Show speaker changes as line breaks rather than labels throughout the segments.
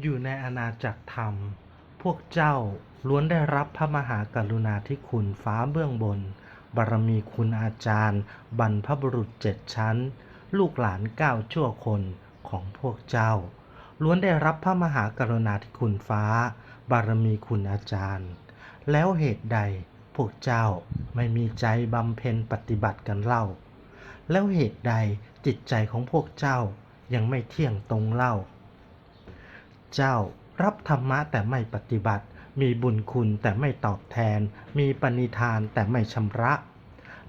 อยู่ในอาณาจักรธรรม พวกเจ้าล้วนได้รับพระมหากรุณาธิคุณฟ้าเบื้องบน บารมีคุณอาจารย์ บรรพบุรุษเจ็ดชั้น ลูกหลานเก้าชั่วคนของพวกเจ้า ล้วนได้รับพระมหากรุณาธิคุณฟ้า บารมีคุณอาจารย์ แล้วเหตุใดพวกเจ้าไม่มีใจบำเพ็ญปฏิบัติกันเล่า แล้วเหตุใดจิตใจของพวกเจ้ายังไม่เที่ยงตรงเล่า เจ้า รับธรรมะแต่ไม่ปฏิบัติ มีบุญคุณแต่ไม่ตอบแทน มีปณิธานแต่ไม่ชำระ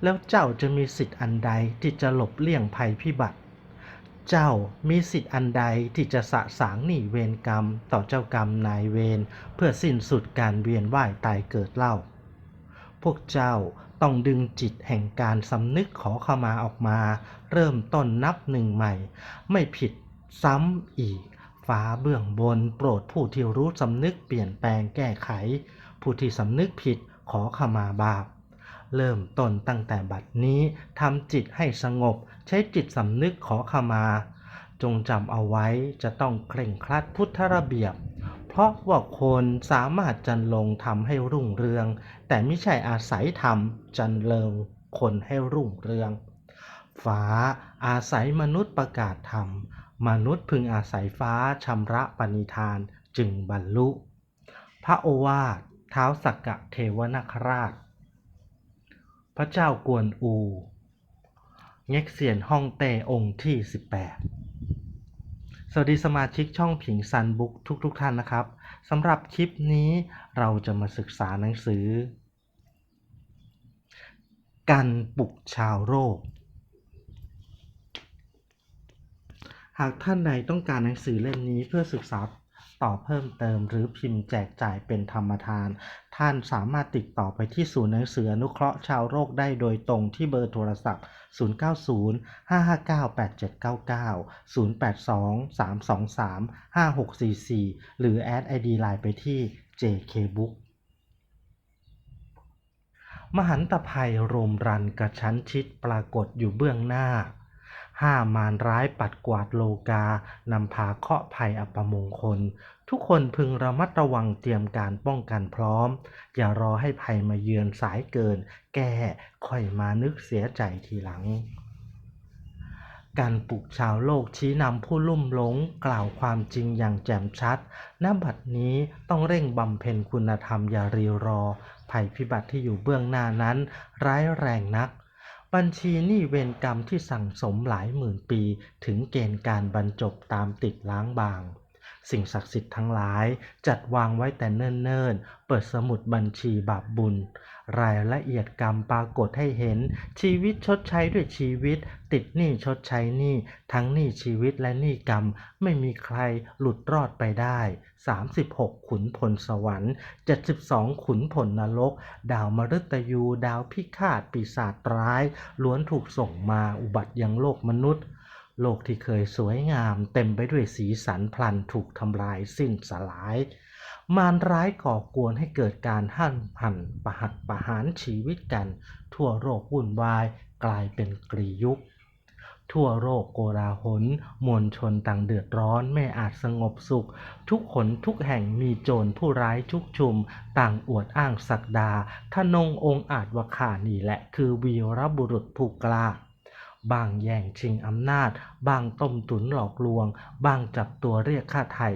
แล้วเจ้าจะมีสิทธิ์อันใดที่จะหลบเลี่ยงภัยพิบัติ เจ้ามีสิทธิ์อันใดที่จะสะสางหนี้เวรกรรมต่อเจ้ากรรมนายเวรเพื่อสิ้นสุดการเวียนว่ายตายเกิดเล่า พวกเจ้าต้องดึงจิตแห่งการสำนึกขอขมาออกมา เริ่มต้นนับหนึ่งใหม่ ไม่ผิดซ้ำอีก ฟ้าเบื้องบนโปรดผู้ที่รู้สำนึกเปลี่ยนแปลงแก้ไข ผู้ที่สำนึกผิดขอขมาบาป เริ่มต้นตั้งแต่บัดนี้ทำจิตให้สงบ ใช้จิตสำนึกขอขมา จงจำเอาไว้จะต้องเคร่งครัดพุทธระเบียบ เพราะว่าคนสามารถจันลงทำให้รุ่งเรือง แต่ไม่ใช่อาศัยธรรมจันเริงคนให้รุ่งเรือง ฟ้าอาศัยมนุษย์ประกาศธรรม มนุษย์พึงอาศัยฟ้าชำระปณิธานจึงบรรลุ พระโอวาทเท้าสักกะเทวนาคราช พระเจ้ากวนอู เง็กเซียนฮ่องเต้องค์ที่ 18 สวัสดีสมาชิกช่องผิงซันบุ๊กทุกๆทท่านนะครับสำหรับคลิปนี้เราจะมาศึกษาหนังสือ กันปลุกชาวโรค หากท่านใดต้องการหนังสือเล่มนี้เพื่อศึกษาต่อเพิ่มเติมหรือพิมพ์แจกจ่ายเป็นธรรมทาน ท่านสามารถติดต่อไปที่ศูนย์หนังสืออนุเคราะห์ชาวโรคได้โดยตรงที่เบอร์โทรศัพท์ 090 559 8799 082 323 5644 หรือแอด ID Line ไปที่ JKBook มหันตภัยโรมรันกระชั้นชิดปรากฏอยู่เบื้องหน้า ห้ามารร้ายปัดกวาดโลกานำพาเคราะห์ภัยอัปมงคล ทุกคนพึงระมัดระวังเตรียมการป้องกันพร้อม อย่ารอให้ภัยมาเยือนสายเกิน แก้ค่อยมานึกเสียใจทีหลังการปลุกชาวโลกชี้นำผู้ลุ่มหลงกล่าวความจริงอย่างแจ่มชัด ณ บัดนี้ต้องเร่งบำเพ็ญคุณธรรมอย่ารีรอ ภัยพิบัติที่อยู่เบื้องหน้านั้น ร้ายแรงนัก บัญชีหนี้เวรกรรมที่สั่งสมหลายหมื่นปี ถึงเกณฑ์การบรรจบตามติดล้างบาง สิ่งศักดิ์สิทธิ์ทั้งหลาย จัดวางไว้แต่เนิ่นๆ เปิดสมุดบัญชีบาปบุญ รายละเอียดกรรมปรากฏให้เห็น ชีวิตชดใช้ด้วยชีวิต ติดหนี้ชดใช้หนี้ทั้งหนี้ชีวิตและหนี้กรรม ไม่มีใครหลุดรอดไปได้ 36 ขุนพลสวรรค์ 72 ขุนพลนรก ดาวมฤตยู ดาวพิฆาตปีศาจร้าย ล้วนถูกส่งมาอุบัติยังโลกมนุษย์ โลกที่เคยสวยงามเต็มไปด้วยสีสันพลันถูกทำลายสิ้นสลาย มารร้ายก่อกวนให้เกิดการหั่นหันประหัตประหารชีวิตกัน ทั่วโลกวุ่นวายกลายเป็นกรียุค ทั่วโลกโกลาหลมวลชนต่างเดือดร้อนไม่อาจสงบสุข ทุกขนทุกแห่งมีโจรผู้ร้ายชุกชุม ต่างอวดอ้างศักดาทนงองค์อาจว่าขานี่แหละคือวีรบุรุษผู้กล้า บางแย่งชิงอำนาจ บางต้มตุนหลอกลวง บางจับตัวเรียกค่าไถ่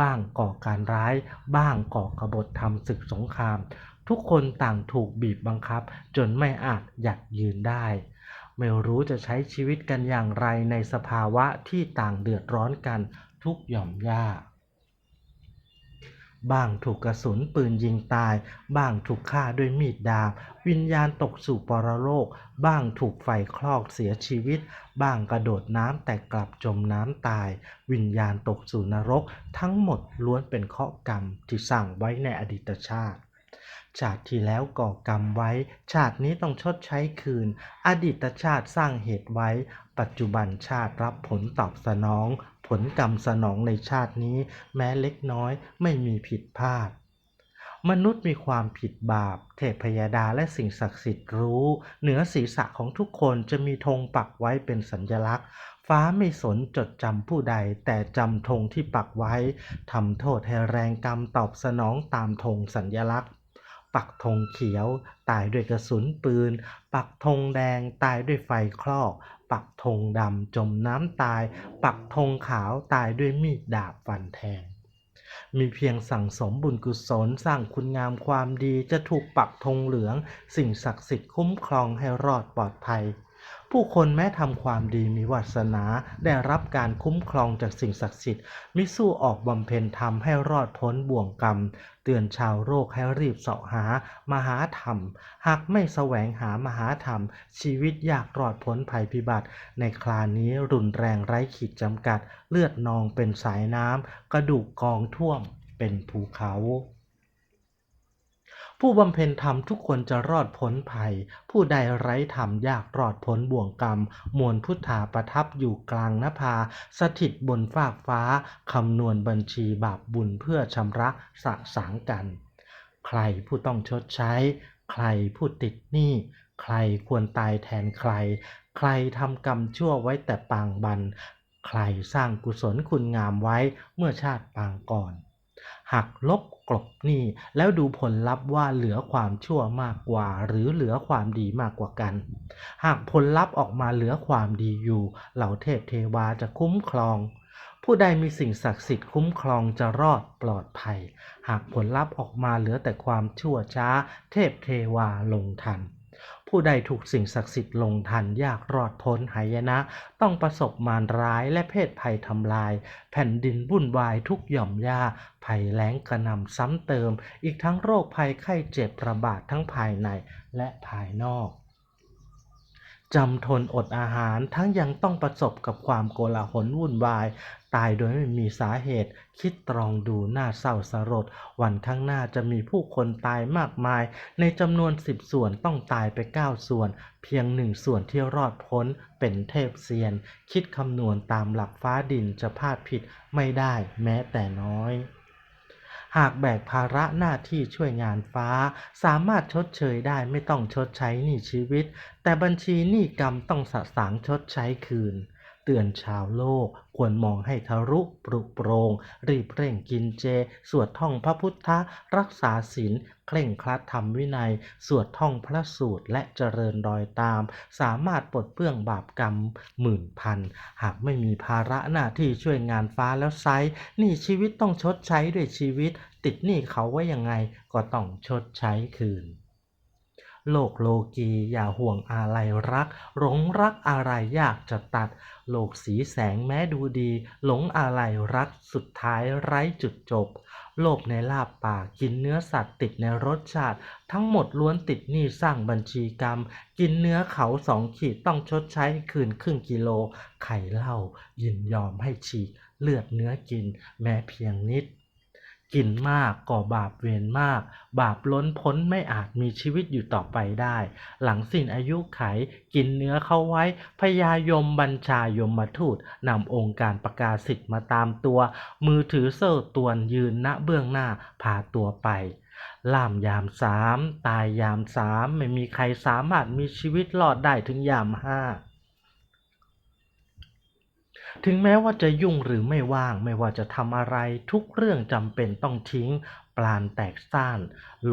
บ้างก่อการร้าย บ้างก่อกบฏทำศึกสงคราม ทุกคนต่างถูกบีบบังคับ จนไม่อาจหยัดยืนได้ไม่รู้จะใช้ชีวิตกันอย่างไรในสภาวะที่ต่างเดือดร้อนกันทุกหย่อมย่า บ้างถูกกระสุนปืนยิงตาย บ้างถูกฆ่าด้วยมีดดาบ วิญญาณตกสู่ปรโลก บ้างถูกไฟคลอกเสียชีวิต บ้างกระโดดน้ำแต่กลับจมน้ำตาย วิญญาณตกสู่นรก ทั้งหมดล้วนเป็นเคราะห์กรรมที่สั่งไว้ในอดีตชาติ ชาติที่แล้วก่อกรรมไว้ ชาตินี้ต้องชดใช้คืน อดีตชาติสร้างเหตุไว้ ปัจจุบันชาติรับผลตอบสนอง ผลกรรมสนองในชาตินี้ แม้เล็กน้อยไม่มีผิดพลาด มนุษย์มีความผิดบาป เทพยดาและสิ่งศักดิ์สิทธิ์รู้ เหนือศีรษะของทุกคนจะมีธงปักไว้เป็นสัญลักษณ์ฟ้าไม่สนจดจำผู้ใดแต่จำธงที่ปักไว้ทำโทษให้แรงกรรมตอบสนองตามธงสัญลักษณ์ ปักธงเขียว ตายด้วยกระสุนปืน ปักธงแดงตายด้วยไฟคลอก ปักธงดำจมน้ำตาย ปักธงขาวตายด้วยมีดดาบฟันแทง มีเพียงสั่งสมบุญกุศลสร้างคุณงามความดีจะถูกปักธงเหลือง สิ่งศักดิ์สิทธิ์คุ้มครองให้รอดปลอดภัย ผู้คนแม้ทำความดีมีวาสนาได้รับการคุ้มครองจากสิ่งศักดิ์สิทธิ์มิสู้ออกบำเพ็ญธรรมให้รอดพ้นบ่วงกรรม เตือนชาวโลกให้รีบเสาะหามหาธรรม หากไม่แสวงหามหาธรรม ชีวิตยากรอดพ้นภัยพิบัติ ในครานี้รุนแรงไร้ขีดจำกัด เลือดนองเป็นสายน้ำกระดูกกองท่วมเป็นภูเขา ผู้บำเพ็ญธรรมทุกคนจะรอดพ้นภัย ผู้ใดไร้ธรรมยากรอดพ้นบ่วงกรรม มวลพุทธาประทับอยู่กลางนภา สถิตบนฟากฟ้า คำนวณบัญชีบาปบุญเพื่อชำระสะสางกัน ใครผู้ต้องชดใช้ ใครผู้ติดหนี้ใครควรตายแทนใคร ใครทำกรรมชั่วไว้แต่ปางบัน ใครสร้างกุศลคุณงามไว้เมื่อชาติปางก่อน หักลบกลบหนี้ แล้วดูผลลัพธ์ว่าเหลือความชั่วมากกว่า หรือเหลือความดีมากกว่ากัน หากผลลัพธ์ออกมาเหลือความดีอยู่ เหล่าเทพเทวาจะคุ้มครอง ผู้ใดมีสิ่งศักดิ์สิทธิ์คุ้มครองจะรอดปลอดภัย หากผลลัพธ์ออกมาเหลือแต่ความชั่วช้า เทพเทวาลงทัน ผู้ใดถูกสิ่งศักดิ์สิทธิ์ลงทันยากรอดพ้นหายนะ ต้องประสบมารร้ายและเพศภัยทำลาย แผ่นดินวุ่นวายทุกหย่อมหญ้าภัยแล้งกระนำซ้ำเติม อีกทั้งโรคภัยไข้เจ็บระบาดทั้งภายในและภายนอกจำทนอดอาหารทั้งยังต้องประสบกับความโกลาหลวุ่นวาย ตายโดยไม่มีสาเหตุ คิดตรองดูน่าเศร้าสลดวันข้างหน้าจะมีผู้คนตายมากมาย ในจำนวนสิบส่วนต้องตายไปเก้าส่วน เพียงหนึ่งส่วนที่รอดพ้นเป็นเทพเซียน คิดคำนวณตามหลักฟ้าดินจะพลาดผิดไม่ได้แม้แต่น้อยหากแบกภาระหน้าที่ช่วยงานฟ้า สามารถชดเชยได้ไม่ต้องชดใช้หนี้ชีวิต แต่บัญชีหนี้กรรมต้องสะสางชดใช้คืน เตือนชาวโลก ควรมองให้ทะลุปรุโปรง รีบเร่งกินเจ สวดท่องพระพุทธ รักษาศีลเคร่งครัดธรรมวินัย สวดท่องพระสูตรและเจริญรอยตาม สามารถปลดเปลื้องบาปกรรมหมื่นพัน หากไม่มีภาระหน้าที่ช่วยงานฟ้าแล้วไซนี้ชีวิตต้องชดใช้ด้วยชีวิต ติดหนี้เขาไว้ยังไงก็ต้องชดใช้คืน โลกโลกีอย่าห่วงอะไรรัก หลงรักอะไรยากจะตัด โลกสีแสงแม้ดูดี หลงอะไรรักสุดท้ายไร้จุดจบ โลภในลาบปากกินเนื้อสัตว์ติดในรสชาติ ทั้งหมดล้วนติดหนี้สร้างบัญชีกรรม กินเนื้อเขาสองขีดต้องชดใช้คืนครึ่งกิโล ไข่เหล้ายินยอมให้ฉีกเลือดเนื้อกินแม้เพียงนิด กินมากก่อบาปเวรมาก บาปล้นพ้นไม่อาจมีชีวิตอยู่ต่อไปได้ หลังสิ้นอายุไข กินเนื้อเข้าไว้พญายมบัญชายมมาทูตนำองค์การประกาศสิทธิ์มาตามตัว มือถือโซ่ตวนยืนณเบื้องหน้าพาตัวไปล่ามยามสาม ตายยามสาม ไม่มีใครสามารถมีชีวิตรอดได้ถึงยามห้า ถึงแม้ว่าจะยุ่งหรือไม่ว่างไม่ว่าจะทำอะไรทุกเรื่องจำเป็นต้องทิ้งปราณแตกซ่าน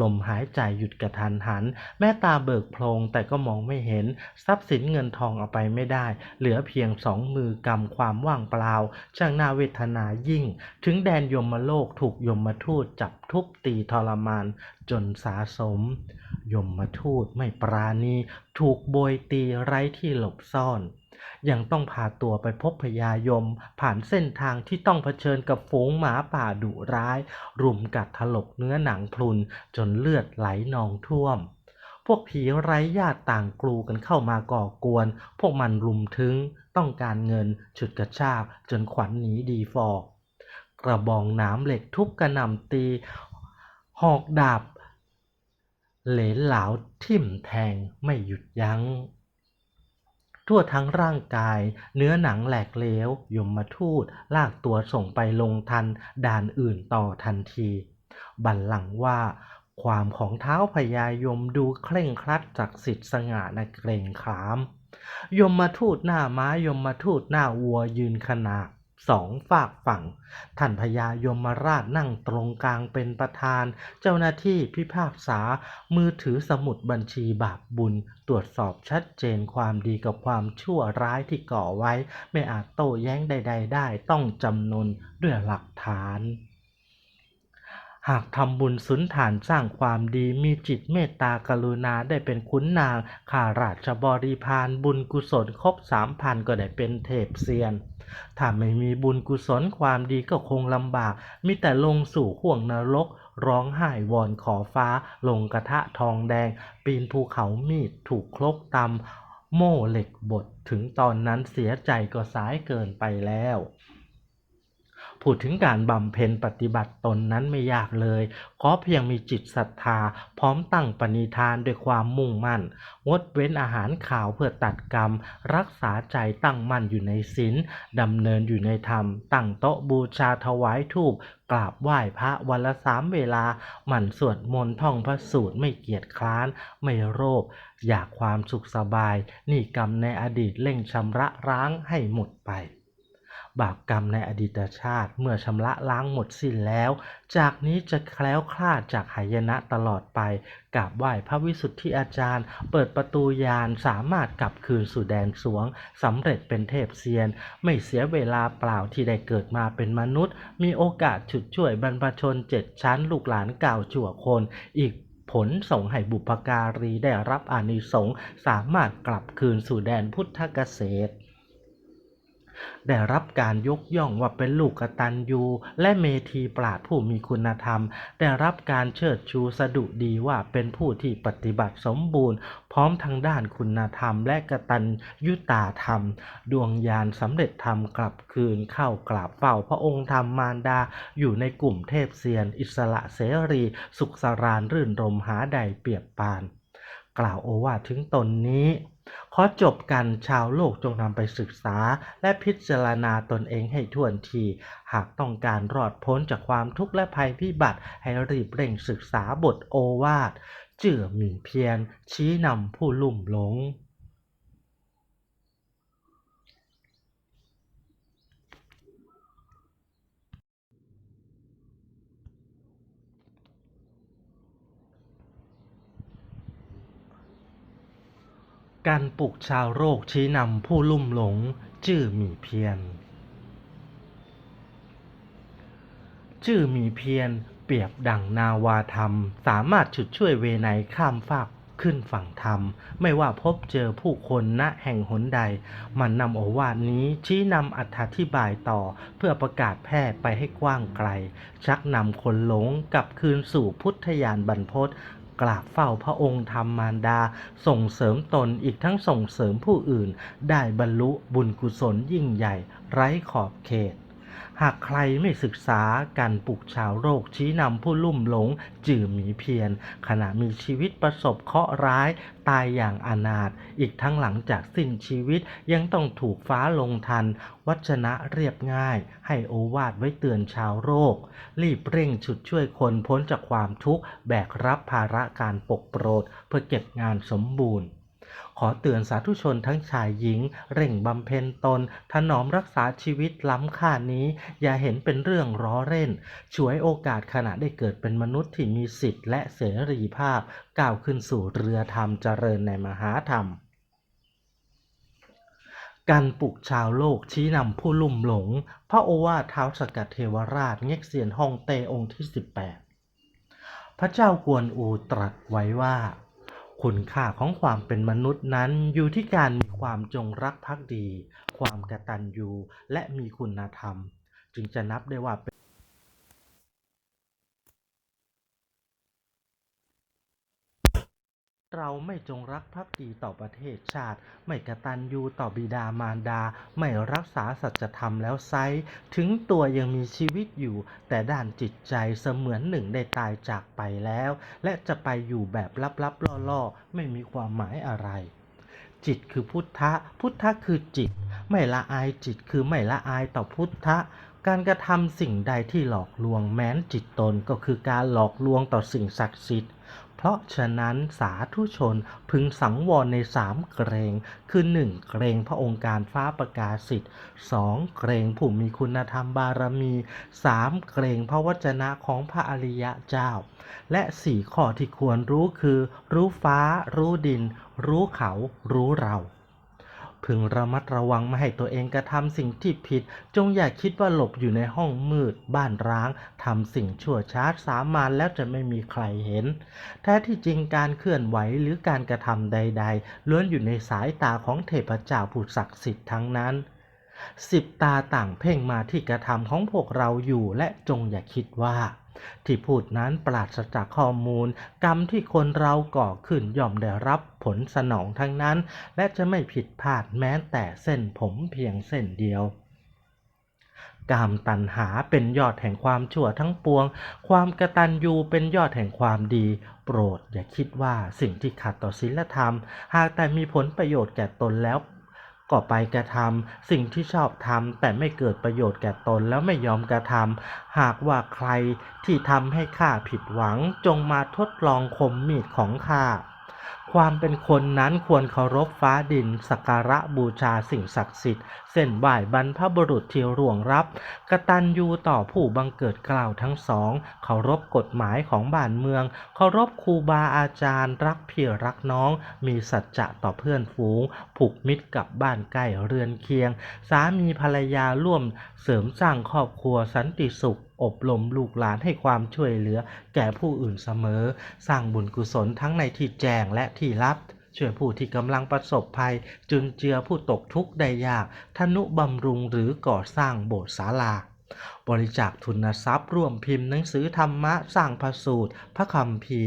ลมหายใจหยุดกระทันหัน แม้ตาเบิกโพลงแต่ก็มองไม่เห็น ทรัพย์สินเงินทองเอาไปไม่ได้ เหลือเพียงสองมือกำความว่างเปล่า ช่างน่าเวทนายิ่ง ถึงแดนยมโลกถูกยมทูตจับทุบตีทรมาน จนสาสม ยมทูตไม่ปราณี ถูกโบยตีไร้ที่หลบซ่อน ยังต้องพาตัวไปพบพญายม ผ่านเส้นทางที่ต้องเผชิญกับฝูงหมาป่าดุร้าย รุมกัดถลกเนื้อหนังพรุน จนเลือดไหลนองท่วม พวกผีไร้ญาติต่างกลูกันเข้ามาก่อกวน พวกมันรุมถึง ต้องการเงิน ฉุดกระชากจนขวัญหนีดีฟอร์กระบองน้ำเหล็กทุบกระหน่ำตี หอกดาบ เหลนเหลาทิ่มแทงไม่หยุดยัง้ง ทั่วทั้งร่างกาย เนื้อหนังแหลกเหลวยมทูตลากตัวส่งไปลงทันด่านอื่นต่อทันที บันหลังว่า ความของเท้าพญายมดูเคร่งครัดจากสิทธิสง่านเกรงขาม ยมมาทูตหน้าม้ายมมาทูตหน้าวัวยืนขนาด สองฝากฝั่ง ท่านพญายมราชนั่งตรงกลางเป็นประธาน เจ้าหน้าที่พิพากษา มือถือสมุดบัญชีบาปบุญ ตรวจสอบชัดเจนความดีกับความชั่วร้ายที่ก่อไว้ ไม่อาจโต้แย้งใด ๆ ได้ต้องจำนนด้วยหลักฐาน หากทำบุญสุนฐานสร้างความดีมีจิตเมตตากรุณาได้เป็นขุนนางข้าราชบริพารบุญกุศลครบสามพันก็ได้เป็นเทพเซียน ถ้าไม่มีบุญกุศลความดีก็คงลำบาก มีแต่ลงสู่ห่วงนรก ร้องไห้วอนขอฟ้า ลงกระทะทองแดง ปีนภูเขามีดถูกคลกตำโม่เหล็กบดถึงตอนนั้นเสียใจก็สายเกินไปแล้ว พูดถึงการบำเพ็ญปฏิบัติตนนั้นไม่ยากเลย ขอเพียงมีจิตศรัทธา พร้อมตั้งปณิธานด้วยความมุ่งมั่น งดเว้นอาหารขาวเพื่อตัดกรรม รักษาใจตั้งมั่นอยู่ในศีลดำเนินอยู่ในธรรม ตั้งโต๊ะบูชาถวายทูปกราบไหว้พระวันละสามเวลา หมั่นสวดมนต์ท่องพระสูตรไม่เกียจคร้าน ไม่โลภอยากความสุขสบาย นี่กรรมในอดีตเร่งชำระร้างให้หมดไป บาปกรรมในอดีตชาติ เมื่อชำระล้างหมดสิ้นแล้ว จากนี้จะแคล้วคลาดจากหายนะตลอดไปกราบไหว้พระวิสุทธิอาจารย์ เปิดประตูยานสามารถกลับคืนสู่แดนสวงสำเร็จเป็นเทพเซียน ไม่เสียเวลาเปล่าที่ได้เกิดมาเป็นมนุษย์ มีโอกาสฉุดช่วยบรรพชนเจ็ดชั้นลูกหลานเก่าชั่วคน อีกผลส่งให้บุพการีได้รับอานิสงส์สามารถกลับคืนสู่แดนพุทธเกษตร ได้รับการยกย่องว่าเป็นลูกกตัญญูและเมธีปราดผู้มีคุณธรรม ได้รับการเชิดชูสดุดีว่าเป็นผู้ที่ปฏิบัติสมบูรณ์ พร้อมทางด้านคุณธรรม และกตัญยุตาธรรม ดวงญาณสำเร็จธรรมกลับคืนเข้ากราบเฝ้าพระองค์ธรรมมารดา อยู่ในกลุ่มเทพเซียน อิสระเสรี สุขสารานรื่นรมหาใดเปียบปาน กล่าวโอวาทถึงตนนี้ ขอจบกันชาวโลกจงนำไปศึกษา และพิจารณาตนเองให้ท่วนที หากต้องการรอดพ้นจากความทุกข์และภัยพิบัติให้รีบเร่งศึกษาบทโอวาทเจื่อหมิ่นเพียรชี้นำผู้ลุ่มหลง การปลุกชาวโลกชี้นำผู้ลุ่มหลงจื่อหมีเพียนจื่อหมีเพียนเปรียบดั่งนาวาธรรม สามารถฉุดช่วยเวไนข้ามฟากขึ้นฝั่งธรรม ไม่ว่าพบเจอผู้คนณแห่งหนใด มันนำโอวาทนี้ชี้นำอธิบายต่อเพื่อประกาศแพร่ไปให้กว้างไกล ชักนำคนหลงกลับคืนสู่พุทธญาณบรรพต กราบเฝ้าพระองค์ธรรมมารดา ส่งเสริมตนอีกทั้งส่งเสริมผู้อื่น ได้บรรลุบุญกุศลยิ่งใหญ่ไร้ขอบเขต หากใครไม่ศึกษาการปลุกชาวโลกชี้นำผู้ลุ่มหลงจื่อหมีเพียรขณะมีชีวิตประสบเคราะห์ร้ายตายอย่างอนาถอีกทั้งหลังจากสิ้นชีวิตยังต้องถูกฟ้าลงทัน วัจนะเรียบง่าย ให้โอวาทไว้เตือนชาวโลกรีบเร่งฉุดช่วยคนพ้นจากความทุกข์แบกรับภาระการปกโปรด เพื่อเก็บงานสมบูรณ์ ขอเตือนสาธุชนทั้งชายหญิง เร่งบำเพ็ญตน ถนอมรักษาชีวิตล้ำค่านี้ อย่าเห็นเป็นเรื่องล้อเล่นช่วยโอกาสขณะได้เกิดเป็นมนุษย์ที่มีสิทธิ์และเสรีภาพ ก้าวขึ้นสู่เรือธรรมเจริญในมหาธรรมการปลุกชาวโลกชี้นำผู้ลุ่มหลง พระโอวาทเท้าสกัดเทวราชเง็กเซียนฮ่องเต้องค์ที่ 18 พระเจ้ากวนอูตรัสไว้ว่า คุณค่าของความเป็นมนุษย์นั้นอยู่ที่การมีความจงรักภักดี ความกตัญญู และมีคุณธรรม จึงจะนับได้ว่า เราไม่จงรักภักดีต่อประเทศชาติ ไม่กตัญญูต่อบิดามารดา ไม่รักษาสัจธรรมแล้วไซร้ถึงตัวยังมีชีวิตอยู่ แต่ด้านจิตใจเสมือนหนึ่งได้ตายจากไปแล้ว และจะไปอยู่แบบลับๆล่อๆ ไม่มีความหมายอะไร จิตคือพุทธะ พุทธะคือจิต ไม่ละอายจิตคือไม่ละอายต่อพุทธะการกระทำสิ่งใดที่หลอกลวงแม้นจิตตนก็คือการหลอกลวงต่อสิ่งศักดิ์สิทธิ์ เพราะฉะนั้นสาธุชนพึงสังวรในสามเกรง คือ 1. เกรงพระองค์การฟ้าประกาศสิทธิ์ 2. เกรงผู้มีคุณธรรมบารมี 3. เกรงพระวจนะของพระอริยะเจ้า และ 4 ข้อที่ควรรู้คือ รู้ฟ้า รู้ดิน รู้เขา รู้เรา พึงระมัดระวังไม่ให้ตัวเองกระทำสิ่งที่ผิด จงอย่าคิดว่าหลบอยู่ในห้องมืด บ้านร้างทำสิ่งชั่วช้าสามานแล้วจะไม่มีใครเห็น แท้ที่จริงการเคลื่อนไหวหรือการกระทำใด ๆ ล้วนอยู่ในสายตาของเทพเจ้าผู้ศักดิ์สิทธิ์ทั้งนั้นสิบตาต่างเพ่งมาที่กระทำของพวกเราอยู่และจงอย่าคิดว่า ที่พูดนั้นปราศจากข้อมูล กรรมที่คนเราก่อขึ้นย่อมได้รับผลสนองทั้งนั้น และจะไม่ผิดพลาดแม้แต่เส้นผมเพียงเส้นเดียวกามตัณหาเป็นยอดแห่งความชั่วทั้งปวง ความกระตัญญูเป็นยอดแห่งความดี โปรดอย่าคิดว่าสิ่งที่ขัดต่อศีลธรรม หากแต่มีผลประโยชน์แก่ตนแล้ว ก็ไปกระทำสิ่งที่ชอบทำแต่ไม่เกิดประโยชน์แก่ตนแล้วไม่ยอมกระทำหากว่าใครที่ทำให้ข้าผิดหวังจงมาทดลองคมมีดของข้า ความเป็นคนนั้นควรเคารพฟ้าดิน สักการะบูชาสิ่งศักดิ์สิทธิ์เส้นไหว้บรรพบุรุษที่ร่วงรับ กตัญญูต่อผู้บังเกิดกล่าวทั้งสอง เคารพกฎหมายของบ้านเมือง เคารพครูบาอาจารย์ รักพี่รักน้อง มีสัจจะต่อเพื่อนฝูง ผูกมิตรกับบ้านใกล้เรือนเคียง สามีภรรยาร่วมเสริมสร้างครอบครัวสันติสุขอบรมลูกหลานให้ความช่วยเหลือ แก่ผู้อื่นเสมอ สร้างบุญกุศลทั้งในที่แจ้งและที่ที่ลับช่วยผู้ที่กำลังประสบภัย จุนเจือผู้ตกทุกข์ได้ยากทนุบำรุงหรือก่อสร้างโบสถ์ศาลา บริจาคทุนทรัพย์ร่วมพิมพ์หนังสือธรรมะสร้างพระสูตร พระคัมภี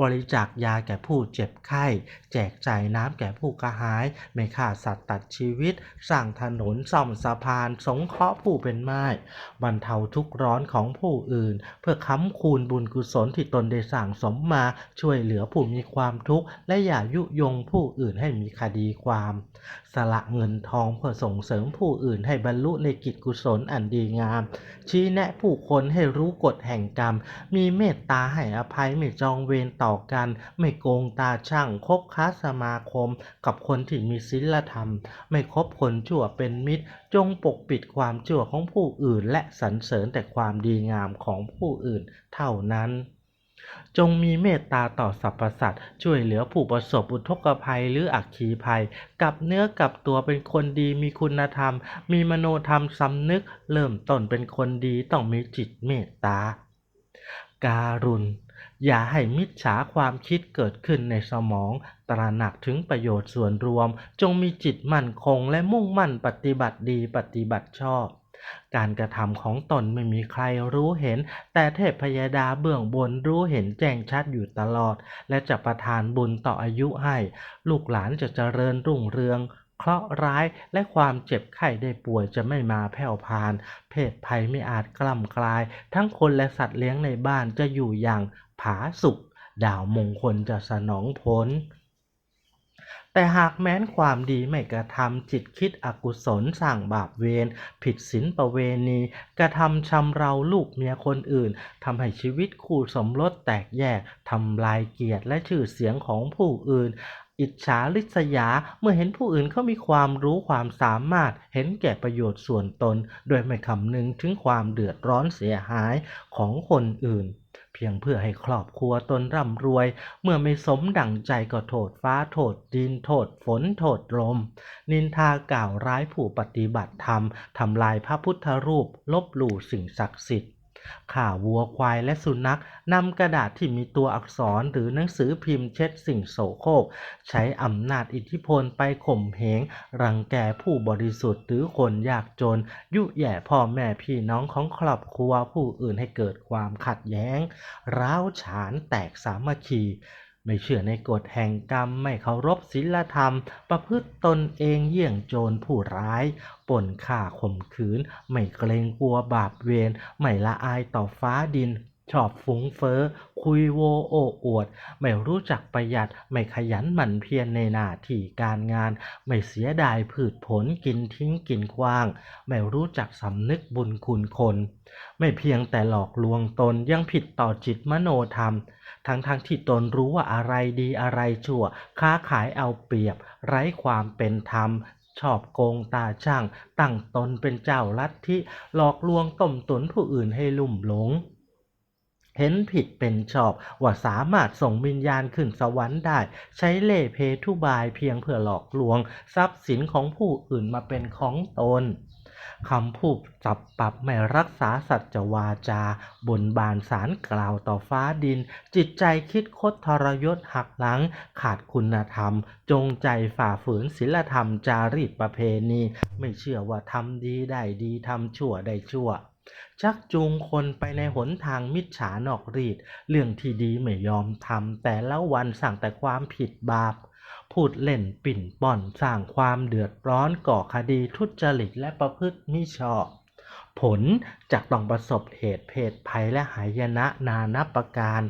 บริจาคยาแก่ผู้เจ็บไข้ แจกจ่ายน้ำแก่ผู้กระหาย ไม่ฆ่าสัตว์ตัดชีวิต สร้างถนนซ่อมสะพาน สงเคราะห์ผู้เป็นไม้บรรเทาทุกข์ร้อนของผู้อื่น เพื่อค้ำคูณบุญกุศลที่ตนได้สั่งสมมาช่วยเหลือผู้มีความทุกข์ และอย่ายุยงผู้อื่นให้มีคดีความ สละเงินทองเพื่อส่งเสริมผู้อื่นให้บรรลุในกิจกุศลอันดีงามชี้แนะผู้คนให้รู้กฎแห่งกรรม มีเมตตาให้อภัยไม่จองเวรต่อกัน ไม่โกงตาช่างคบค้าสมาคม กับคนที่มีศีลธรรม ไม่คบคนชั่วเป็นมิตร จงปกปิดความชั่วของผู้อื่น และสรรเสริญแต่ความดีงามของผู้อื่นเท่านั้น จงมีเมตตาต่อสรรพสัตว์ช่วยเหลือผู้ประสบอุทกภัยหรืออักขีภัย กับเนื้อกับตัวเป็นคนดีมีคุณธรรม มีมโนธรรมสำนึก เริ่มต้นเป็นคนดีต้องมีจิตเมตตา การุณอย่าให้มิจฉาความคิดเกิดขึ้นในสมอง ตระหนักถึงประโยชน์ส่วนรวม จงมีจิตมั่นคงและมุ่งมั่นปฏิบัติดีปฏิบัติชอบ การกระทำของตนไม่มีใครรู้เห็น แต่เทพพยดาเบื้องบนรู้เห็นแจ้งชัดอยู่ตลอด และจะประทานบุญต่ออายุให้ ลูกหลานจะเจริญรุ่งเรืองเคราะห์ร้ายและความเจ็บไข้ได้ป่วยจะไม่มาแผ่วพาน เพศภัยไม่อาจกล่ำกลาย ทั้งคนและสัตว์เลี้ยงในบ้านจะอยู่อย่างผาสุกดาวมงคลจะสนองผล แต่หากแม้นความดีไม่กระทำจิตคิดอกุศลสร้างบาปเวรผิดศีลประเวณี กระทำชำเราลูกเมียคนอื่นทำให้ชีวิตคู่สมรสแตกแยกทำลายเกียรติและชื่อเสียงของผู้อื่นอิจฉาริษยาเมื่อเห็นผู้อื่นเขามีความรู้ความสามารถ เห็นแก่ประโยชน์ส่วนตน โดยไม่คำนึงถึงความเดือดร้อนเสียหายของคนอื่น เพียงเพื่อให้ครอบครัวตนร่ำรวย เมื่อไม่สมดั่งใจก็โทษฟ้าโทษดินโทษฝนโทษลม นินทากล่าวร้ายผู้ปฏิบัติธรรมทำลายพระพุทธรูป ลบหลู่สิ่งศักดิ์สิทธิ์ ข่าวัวควายและสุนัขนำกระดาษที่มีตัวอักษรหรือหนังสือพิมพ์เช็ดสิ่งโสโครกใช้อำนาจอิทธิพลไปข่มเหง รังแกผู้บริสุทธิ์หรือคนยากจน ยุแย่พ่อแม่พี่น้องของครอบครัวผู้อื่นให้เกิดความขัดแย้ง ร้าวฉานแตกสามัคคี ไม่เชื่อในกฎแห่งกรรมไม่เคารพศีลธรรม ประพฤติตนเองเยี่ยงโจรผู้ร้ายป่นฆ่าข่มขืน ไม่เกรงกลัวบาปเวรไม่ละอายต่อฟ้าดิน ชอบฟุ้งเฟ้อ คุยโวโอ้อวด ไม่รู้จักประหยัด ไม่ขยันหมั่นเพียรในหน้าที่การงาน ไม่เสียดายพืชผลกินทิ้งกินกว้าง ไม่รู้จักสำนึกบุญคุณคน ไม่เพียงแต่หลอกลวงตนยังผิดต่อจิตมโนธรรม ทั้งๆทที่ตนรู้ว่าอะไรดีอะไรชั่ว ค้าขายเอาเปรียบ ไร้ความเป็นธรรมชอบโกงตาช่าง ตั้งตนเป็นเจ้าลัทธิหลอกลวงต้มตุนผู้อื่นให้ลุ่มหลง เห็นผิดเป็นชอบว่าสามารถส่งวิญญาณขึ้นสวรรค์ได้ ใช้เล่ห์เพทุบายเพียงเพื่อหลอกลวง ทรัพย์สินของผู้อื่นมาเป็นของตน คำพูดจับปรับไม่รักษาสัจวาจา บนบานสารกล่าวต่อฟ้าดิน จิตใจคิดคดทรยศหักหลัง ขาดคุณธรรม จงใจฝ่าฝืนศีลธรรมจารีตประเพณี ไม่เชื่อว่าทำดีได้ดีทำชั่วได้ชั่วชักจูงคนไปในหนทางมิจฉานอกรีด เรื่องที่ดีไม่ยอมทำแต่ละวันสั่งแต่ความผิดบาป พูดเล่นปิ่นป่อนสร้างความเดือดร้อนก่อคดีทุจริตและประพฤติมิชอบ ผลจากต้องประสบเหตุเพศภัยและหายนะนานับประการ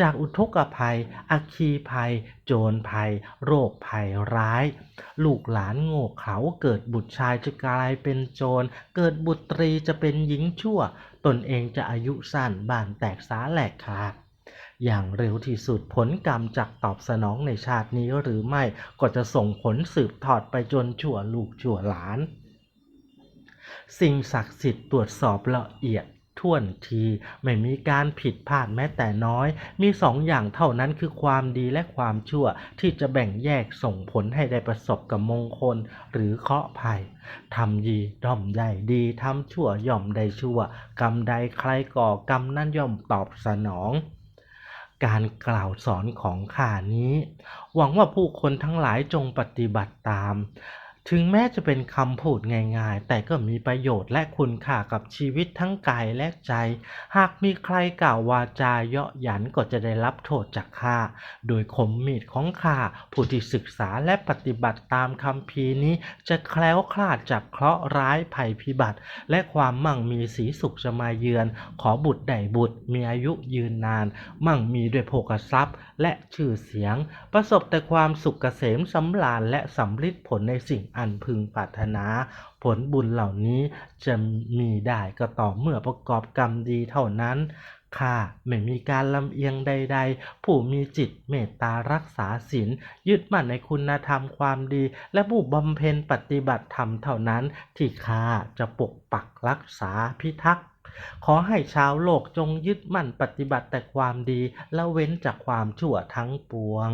จากอุทกภัย อัคคีภัย โจรภัย โรคภัยร้าย ลูกหลานโง่เขลาเกิดบุตรชายจะกลายเป็นโจร เกิดบุตรีจะเป็นหญิงชั่ว ตนเองจะอายุสั้นบ้านแตกสาแหลกขาด อย่างเร็วที่สุดผลกรรมจากตอบสนองในชาตินี้หรือไม่ก็จะส่งผลสืบทอดไปจนชั่วลูกชั่วหลาน สิ่งศักดิ์สิทธิ์ตรวจสอบละเอียดท่วนทีไม่มีการผิดพลาดแม้แต่น้อย มีสองอย่างเท่านั้นคือความดีและความชั่วที่จะแบ่งแยกส่งผลให้ได้ประสบกับมงคลหรือเคราะห์ภัยทำดีย่อมได้ดีทำชั่วย่อมได้ชั่ว กรรมใดใครก่อกรรมนั้นย่อมตอบสนอง การกล่าวสอนของข้านี้ หวังว่าผู้คนทั้งหลายจงปฏิบัติตาม ถึงแม้จะเป็นคำพูดง่ายๆ แต่ก็มีประโยชน์และคุณค่ากับชีวิตทั้งกายและใจ หากมีใครกล่าววาจาเยาะหยันก็จะได้รับโทษจากข้า โดยคมมีดของข้าผู้ที่ศึกษาและปฏิบัติตามคำพีนี้ จะแคล้วคลาดจากเคราะห์ร้ายภัยพิบัติ และความมั่งมีสีสุขจะมาเยือน ขอบุตรได้บุตรมีอายุยืนนาน มั่งมีด้วยโภคทรัพย์ และชื่อเสียง ประสบแต่ความสุขเกษมสำราญและสำลิดผลในสิ่งอันพึงปรารถนา ผลบุญเหล่านี้จะมีได้ก็ต่อเมื่อประกอบกรรมดีเท่านั้นข้าไม่มีการลำเอียงใด ๆ ผู้มีจิตเมตตารักษาศีลยึดมั่นในคุณธรรมความดี และผู้บำเพ็ญปฏิบัติธรรมเท่านั้น ที่ข้าจะปกปักรักษาพิทักษ์ขอให้ชาวโลกจงยึดมั่นปฏิบัติแต่ความดีและเว้นจากความชั่วทั้งปวง